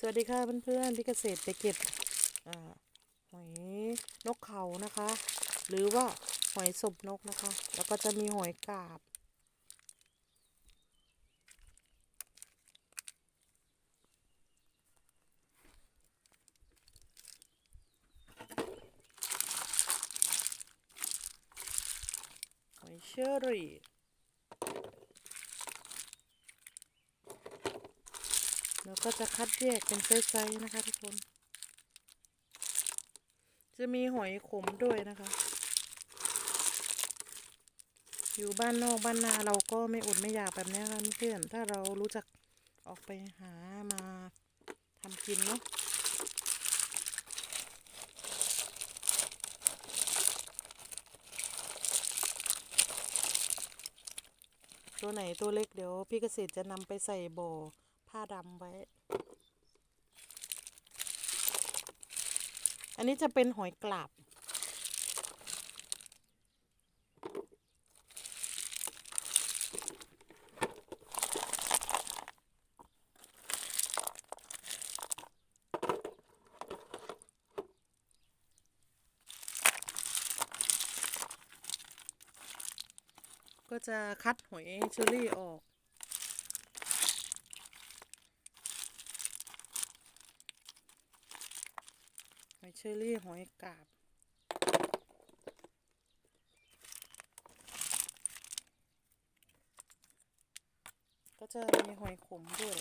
สวัสดีค่ะเพื่อนๆที่เกษตรไปเก็บหอยนกเขานะคะ หรือว่าหอยศพนกนะคะ แล้วก็จะมีหอยกาบ หอยเชอรี่ แล้วก็จะคัดแยกเป็นไซส์นะคะทุกคน จะมีหอยขมด้วยนะคะ อยู่บ้านนอกบ้านนาเราก็ไม่อดไม่อยากแบบนี้ค่ะเพื่อนถ้าเรารู้จักออกไปหามาทำกินเนาะตัวไหนตัวเล็กเดี๋ยวพี่เกษตรจะนำไปใส่บ่อ ผ้าดำไว้ อันนี้จะเป็นหอยกลาบ ก็จะคัดหอยเชอรี่ออก อยเชอรี่หอยกาบ ก็จะมีหอยขมด้วย